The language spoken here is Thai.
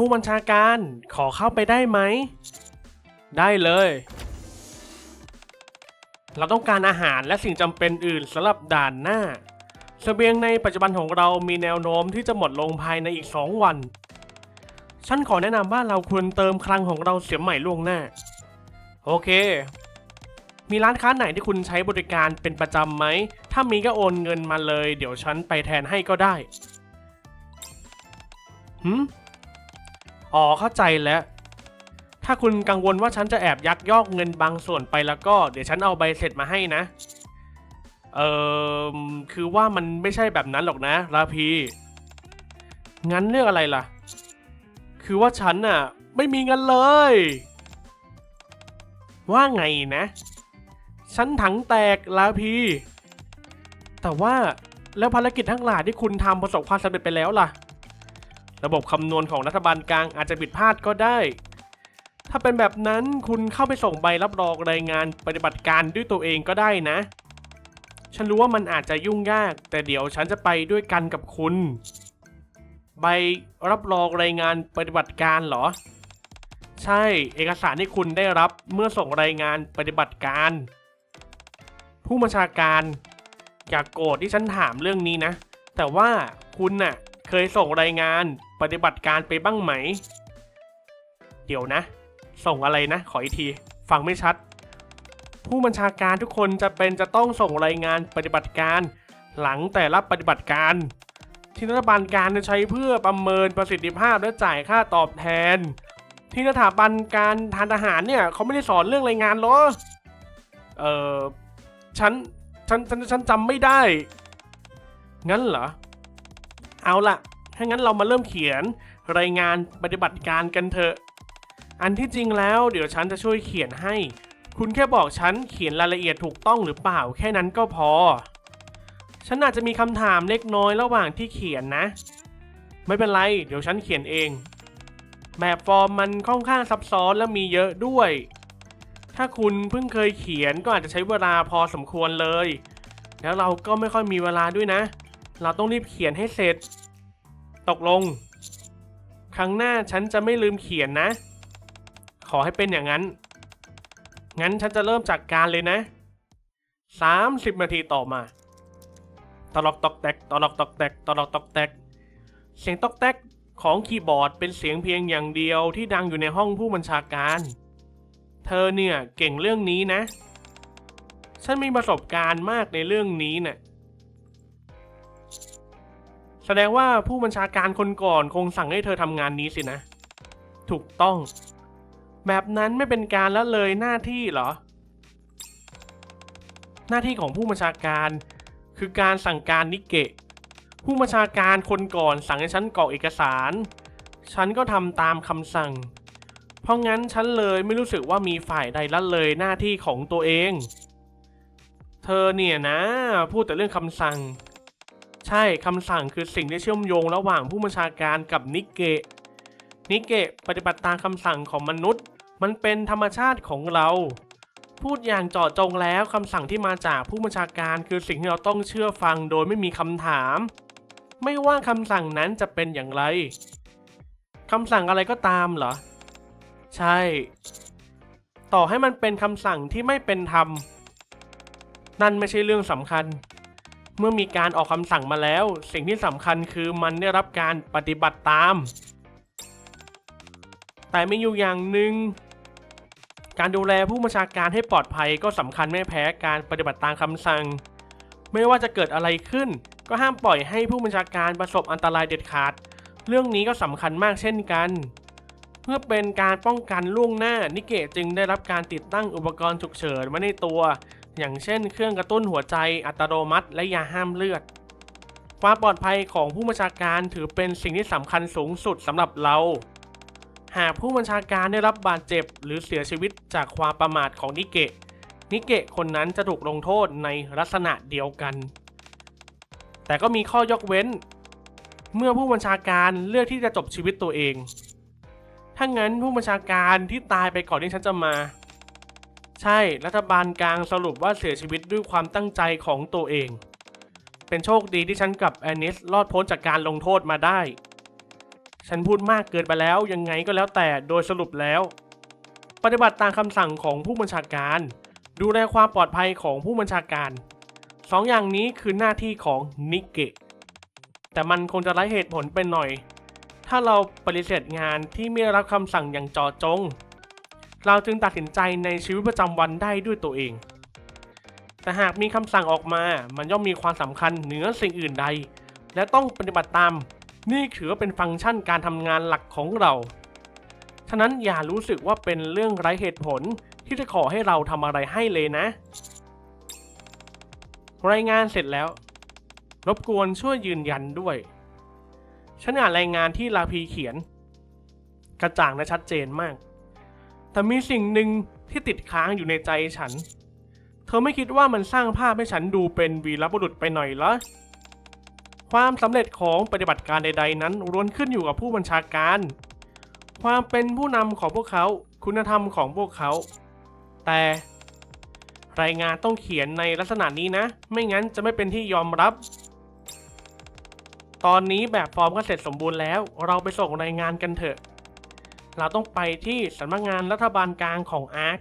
ผู้บัญชาการขอเข้าไปได้ไหม ได้เลย เราต้องการอาหารและสิ่งจำเป็นอื่นสำหรับด่านหน้าเสบียงในปัจจุบันของเรามีแนวโน้มที่จะหมดลงภายในอีก 2 วัน ฉันขอแนะนำว่าเราควรเติมคลังของเราเสียใหม่ล่วงหน้า โอเค มีร้านค้าไหนที่คุณใช้บริการเป็นประจำไหม ถ้ามีก็โอนเงินมาเลย เดี๋ยวฉันไปแทนให้ก็ได้หืม อ๋อเข้าใจแล้ว ถ้าคุณกังวลว่าฉันจะแอบยักยอกเงินบางส่วนไปแล้วก็เดี๋ยวฉันเอาใบเสร็จมาให้นะ เออคือว่ามันไม่ใช่แบบนั้นหรอกนะราพี งั้นเรื่องอะไรล่ะ คือว่าฉันน่ะ ไม่มีเงินเลย ว่าไงนะ ฉันถังแตกลาพี แต่ว่าแล้วภารกิจทั้งหลายที่คุณทำประสบความสำเร็จไปแล้วล่ะ ระบบคำนวณของรัฐบาลกลางอาจจะผิดพลาดก็ได้ ถ้าเป็นแบบนั้นคุณเข้าไปส่งใบรับรองรายงานปฏิบัติการด้วยตัวเองก็ได้นะ ฉันรู้ว่ามันอาจจะยุ่งยาก แต่เดี๋ยวฉันจะไปด้วยกันกับคุณ ใบรับรองรายงานปฏิบัติการเหรอ ใช่ เอกสารที่คุณได้รับเมื่อส่งรายงานปฏิบัติการ ผู้บัญชาการอย่ากโกรธที่ฉันถามเรื่องนี้นะ แต่ว่าคุณน่ะเคยส่งรายงาน ปฏิบัติการไปบ้างไหม เดี๋ยวนะ ส่งอะไรนะ ขออีกที ฟังไม่ชัด ผู้บัญชาการทุกคนจะเป็นจะต้องส่งรายงานปฏิบัติการ หลังแต่ละปฏิบัติการ ที่รัฐบาลการจะใช้เพื่อประเมินประสิทธิภาพและจ่ายค่าตอบแทน ที่สถาบันการทานอาหารเนี่ยเขาไม่ได้สอนเรื่องรายงานหรอเออฉันฉันฉันฉันจำไม่ได้ งั้นเหรอ เอาล่ะ ถ้างั้นเรามาเริ่มเขียนรายงานปฏิบัติการกันเถอะ อันที่จริงแล้วเดี๋ยวฉันจะช่วยเขียนให้ คุณแค่บอกฉันเขียนรายละเอียดถูกต้องหรือเปล่าแค่นั้นก็พอ ฉันอาจจะมีคำถามเล็กน้อยระหว่างที่เขียนนะ ไม่เป็นไร เดี๋ยวฉันเขียนเอง แบบฟอร์มมันค่อนข้างซับซ้อนและมีเยอะด้วย ถ้าคุณเพิ่งเคยเขียนก็อาจจะใช้เวลาพอสมควรเลย แล้วเราก็ไม่ค่อยมีเวลาด้วยนะ เราต้องรีบเขียนให้เสร็จ ตกลง ครั้งหน้าฉันจะไม่ลืมเขียนนะ ขอให้เป็นอย่างนั้น งั้นฉันจะเริ่มจากการเลยนะ 30 นาทีต่อมา ตลอกตอกแตก ตลอกตอกแตก ตลอกตอกแตก เสียงตอกแตกของคีย์บอร์ดเป็นเสียงเพียงอย่างเดียวที่ดังอยู่ในห้องผู้บัญชาการ เธอเนี่ยเก่งเรื่องนี้นะ ฉันมีประสบการณ์มากในเรื่องนี้น่ะ แสดงว่าผู้บัญชาการคนก่อนคงสั่งให้เธอทำงานนี้สินะ ถูกต้อง แบบนั้นไม่เป็นการละเลยหน้าที่เหรอ หน้าที่ของผู้บัญชาการคือการสั่งการนิเกะ ผู้บัญชาการคนก่อนสั่งให้ฉันกรอกเอกสาร ฉันก็ทำตามคำสั่ง เพราะงั้นฉันเลยไม่รู้สึกว่ามีฝ่ายใดละเลยหน้าที่ของตัวเอง เธอเนี่ยนะ พูดแต่เรื่องคำสั่ง ใช่คำสั่งคือสิ่งที่เชื่อมโยงระหว่างผู้บัญชาการกับนิเกะนิเกะปฏิบัติตามคำสั่งของมนุษย์ มันเป็นธรรมชาติของเรา พูดอย่างเจาะจงแล้วคำสั่งที่มาจากผู้บัญชาการคือสิ่งที่เราต้องเชื่อฟังโดยไม่มีคำถาม ไม่ว่าคำสั่งนั้นจะเป็นอย่างไรคำสั่งอะไรก็ตามเหรอ ใช่ ต่อให้มันเป็นคำสั่งที่ไม่เป็นธรรม นั่นไม่ใช่เรื่องสำคัญ เมื่อมีการออกคำสั่งมาแล้ว สิ่งที่สำคัญคือมันได้รับการปฏิบัติตาม แต่ไม่อยู่อย่างหนึ่ง การดูแลผู้บัญชาการให้ปลอดภัยก็สำคัญไม่แพ้การปฏิบัติตามคำสั่ง ไม่ว่าจะเกิดอะไรขึ้น ก็ห้ามปล่อยให้ผู้บัญชาการประสบอันตรายเด็ดขาด เรื่องนี้ก็สำคัญมากเช่นกัน เพื่อเป็นการป้องกันล่วงหน้านิเกะจึงได้รับการติดตั้งอุปกรณ์ฉุกเฉินไว้ในตัว อย่างเช่น เครื่องกระตุ้นหัวใจอัตโนมัติ และยาห้ามเลือด ความปลอดภัยของผู้บัญชาการถือเป็นสิ่งที่สำคัญสูงสุดสำหรับเรา หากผู้บัญชาการได้รับบาดเจ็บ หรือเสียชีวิตจากความประมาทของนิเกะ นิเกะคนนั้นจะถูกลงโทษในลักษณะเดียวกัน แต่ก็มีข้อยกเว้น เมื่อผู้บัญชาการเลือกที่จะจบชีวิตตัวเองถ้างั้นผู้บัญชาการที่ตายไปก่อนที่ฉันจะมา ใช่รัฐบาลกลางสรุปว่าเสียชีวิตด้วยความตั้งใจของตัวเอง เป็นโชคดีที่ฉันกับแอนนิสรอดพ้นจากการลงโทษมาได้ ฉันพูดมากเกินไปแล้วยังไงก็แล้วแต่โดยสรุปแล้ว ปฏิบัติตามคำสั่งของผู้บัญชาการ ดูแลความปลอดภัยของผู้บัญชาการสองอย่างนี้คือหน้าที่ของนิกเกะแต่มันคงจะไร้เหตุผลไปหน่อย ถ้าเราปฏิเสธงานที่ไม่รับคำสั่งอย่างจอจง เราจึงตัดสินใจในชีวิตประจำวันได้ด้วยตัวเอง แต่หากมีคำสั่งออกมา มันย่อมมีความสำคัญเหนือสิ่งอื่นใด และต้องปฏิบัติตาม นี่ถือว่าเป็นฟังก์ชันการทำงานหลักของเรา ฉะนั้นอย่ารู้สึกว่าเป็นเรื่องไร้เหตุผลที่จะขอให้เราทำอะไรให้เลยนะ รายงานเสร็จแล้ว รบกวนช่วยยืนยันด้วย ฉันอ่านรายงานที่ลาพีเขียน กระจ่างและชัดเจนมาก แต่มีสิ่งหนึ่งที่ติดค้างอยู่ในใจฉัน เธอไม่คิดว่ามันสร้างภาพให้ฉันดูเป็นวีรบุรุษไปหน่อยเหรอ ความสำเร็จของปฏิบัติการใด ๆ นั้นล้วนขึ้นอยู่กับผู้บัญชาการ ความเป็นผู้นำของพวกเขา คุณธรรมของพวกเขา แต่รายงานต้องเขียนในลักษณะนี้นะ ไม่งั้นจะไม่เป็นที่ยอมรับ ตอนนี้แบบฟอร์มก็เสร็จสมบูรณ์แล้ว เราไปส่งรายงานกันเถอะ เราต้องไปที่สำนักงานรัฐบาลกลางของอาร์ค